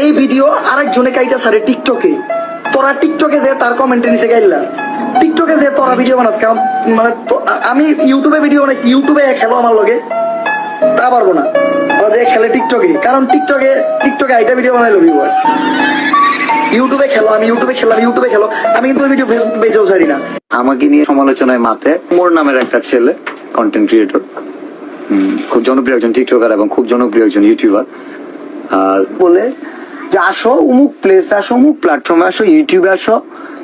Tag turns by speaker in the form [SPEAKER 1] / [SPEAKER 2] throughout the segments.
[SPEAKER 1] এই ভিডিও আরেকজনে কাইটা সারে টিকটকে। তোরা টিকটকে দে তার কমেন্টে নিতে গাইলা। টিকটকে দে তোরা ভিডিও বানাত। কারণ মানে আমি ইউটিউবে ভিডিও বানাই ইউটিউবে খেলো আমার লগে। তা পারব না। ওরা যে খেলে টিকটকে। কারণ টিকটকে টিকটকে আইটা ভিডিও বানাই লবি ইউটিউবে খেলো আমি ইউটিউবে খেললাম ইউটিউবে খেলো। আমি কিন্তু ওই ভিডিও ফেসবুক পেজেও ছাড়ি না।
[SPEAKER 2] আমাকে নিয়ে সমালোচনায় মাতে মোর নামের একটা ছেলে কন্টেন্ট ক্রিয়েটর খুব জনপ্রিয় একজন টিকটকার এবং খুব জনপ্রিয় একজন ইউটিউবার আর বলে যে আসো, অমুক প্লেস আসো, অমুক প্ল্যাটফর্মে আসো ইউটিউবে আসো,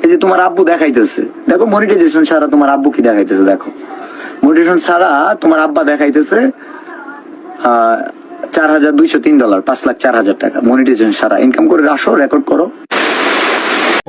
[SPEAKER 2] এই যে তোমার আব্বু দেখাইতেছে। দেখো মনিটাইজেশন ছাড়া তোমার আব্বু কি দেখাইতেছে, দেখো। মনিটাইজেশন ছাড়া তোমার আব্বা দেখাইতেছে চার হাজার দুইশো তিন ডলার পাঁচ লাখ চার হাজার টাকা। মনিটাইজেশন ছাড়া। ইনকাম করে আসো রেকর্ড করো।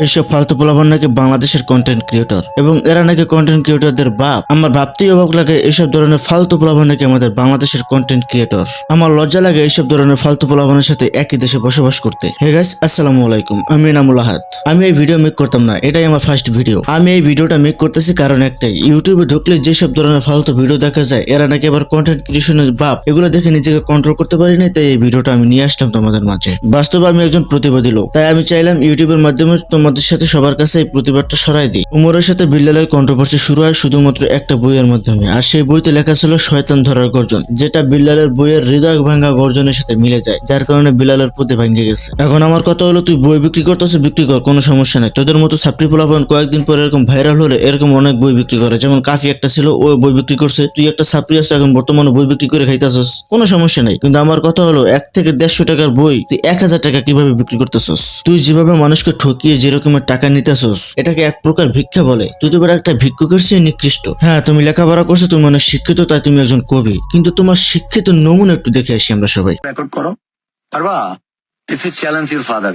[SPEAKER 3] এইসব ফালতু পোলাপান নাকি বাংলাদেশের কন্টেন্ট ক্রিয়েটর এবং এরা নাকি কন্টেন্ট ক্রিয়েটরদের বাপ? আমার ভাবতেই অবাক লাগে এইসব ধরনের ফালতু পোলাপান নাকি আমাদের বাংলাদেশের কন্টেন্ট ক্রিয়েটর আমার লজ্জা লাগে এইসব ধরনের ফালতু পোলাপানের সাথে একই দেশে বসবাস করতে। হে গাইস আসসালামু আলাইকুম। আমি নামুল আহাদ। আমি এই ভিডিও মেক করতাম না। এটাই আমার ফার্স্ট ভিডিও আমি এই ভিডিওটা মেক করতেছি কারণ একটাই। ইউটিউবে ঢুকলে যেসব ধরনের ফালতু ভিডিও দেখা যায়, এরা নাকি আবার কন্টেন্ট ক্রিয়েশনের বাপ। এগুলো দেখে নিজেকে কন্ট্রোল করতে পারিনি, তাই এই ভিডিওটা আমি নিয়ে আসলাম তোমাদের মাঝে। বাস্তবে আমি একজন প্রতিবাদী লোক, তাই আমি চাইলাম ইউটিউবের মাধ্যমে তোমাদের সাথে সবার কাছে এই প্রতিবাদটা সরাই দিই। উমরের সাথে বিল্লালের কন্ট্রোভার্সি শুরু হয় শুধুমাত্র একটা বইয়ের মাধ্যমে, আর সেই বইতে লেখা ছিল শয়তান ধরার গর্জন, যেটা বিল্লালের বইয়ের হৃদয় ভাঙ্গা গর্জনের সাথে মিলে যায়, যার কারণে বিল্লালের প্রতি ভেঙে গেছে। এখন আমার কথা হলো, তুই বই বিক্রি করতেছে, বিক্রি কর, কোনো সমস্যা নাই। তোদের মতো ছাত্রী পোলাপান কয়েকদিন পরে এরকম ভাইরাল হলে এরকম অনেক বই বিক্রি করে, যেমন কাফি একটা ছিল, ও বই বিক্রি করছে, তুই একটা ছাত্রী আসছে এখন বর্তমানে বই বিক্রি করে খাইতেছস, কোনো সমস্যা নাই। কিন্তু আমার কথা হলো, এক থেকে দেড়শো টাকার বই, তুই এক হাজার টাকা কীভাবে বিক্রি করতেছস? তুই যেভাবে মানুষকে ঠকিয়ে যেরকমের টাকা নিতেছস? এটাকে এক প্রকার ভিক্ষা বলে। তুই তো এবার একটা ভিক্ষুকের চেয়ে নিকৃষ্ট। হ্যাঁ তুমি লেখাপড়া করছ, তুমি অনেক শিক্ষিত, তাই তুমি একজন কবি। কিন্তু তোমার শিক্ষিত নমুনা একটু দেখে আসি আমরা সবাই।
[SPEAKER 2] রেকর্ড করো। পারবা? This is challenge your father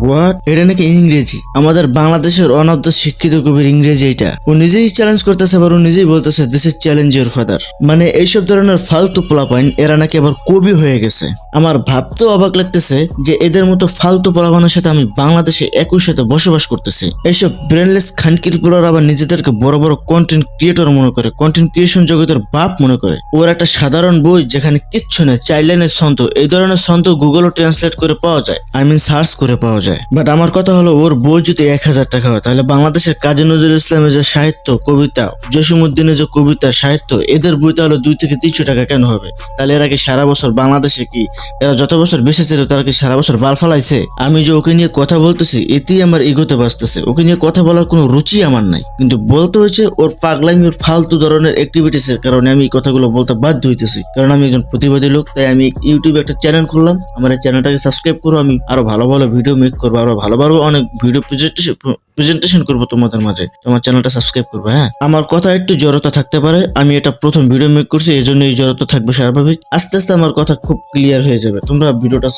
[SPEAKER 3] what এটা নাকি ইংরেজি। আমাদের বাংলাদেশের অফ দ্য শিক্ষিত কবির ইংরেজি এটা। ও নিজেই চ্যালেঞ্জ করতেছে, আবার ও নিজেই বলতেছে this is challenge your father মানে এইসব ধরনের ফালতু পোলাপাইন, এরা নাকি আবার কবি হয়ে গেছে। আমার ভাবতেও অবাক লাগতেছে যে এদের মতো ফালতু পোলাপানের সাথে আমি বাংলাদেশে একই সাথে বসবাস করতেছি। এইসব ব্রেনলেস খানকির পোলার আবার নিজেদেরকে বড় বড় কন্টেন্ট ক্রিয়েটর মনে করে কন্টেন্ট ক্রিয়েশন জগতের বাপ মনে করে। ওর একটা সাধারণ বই যেখানে কিচ্ছু নেই চাইল্ড লাইনের সন্ত এই ধরনের সন্ত গুগলও ট্রান্সলেট করে পাওয়া যায় আই মিন সার্চ করে পাওয়া যায়। বাট আমার কথা হলো, ওর বই যদি এক হাজার টাকা হয়, তাহলে বাংলাদেশের কাজী নজরুল ইসলামের যে সাহিত্য, কবিতা জসিমুদ্দিনের যে কবিতা সাহিত্য, এদের বই তাহলে দুই থেকে তিনশো টাকা কেন হবে? তাহলে এরা কি সারা বছর বাংলাদেশে কি, এরা যত বছর বেঁচে ছিল তারা কি সারা বছর বাল ফালাইছে? আমি যে ওকে নিয়ে কথা বলতেছি, এতেই আমার ইগোতে বাঁচতেছে। ওকে নিয়ে কথা বলার কোনো রুচি আমার নাই। কিন্তু বলতে হয়েছে, ওর পাগলামি ওর ফালতু ধরনের অ্যাক্টিভিটিস এর কারণে আমি এই কথাগুলো বলতে বাধ্য হইতেছি। কারণ আমি একজন প্রতিবাদী লোক, তাই আমি ইউটিউবে একটা চ্যানেল খুললাম। আমার এই চ্যানেলটাকে সাবস্ক্রাইব করো, আমি আরও ভালো ভালো ভিডিও মেক করব, আরও ভালো ভালো অনেক ভিডিও প্রেজেন্টেশন প্রেজেন্টেশন করব তোমাদের মাঝে। তোমার চ্যানেলটা সাবস্ক্রাইব করবে হ্যাঁ? আমার কথা একটু জড়তা থাকতে পারে, আমি এটা প্রথম ভিডিও মেক করছি এই জন্য এই জড়তা থাকবে স্বাভাবিক। আস্তে আস্তে আমার কথা খুব ক্লিয়ার হয়ে যাবে। তোমরা ভিডিওটা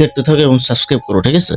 [SPEAKER 3] দেখতে থাকো এবং সাবস্ক্রাইব করো, ঠিক আছে?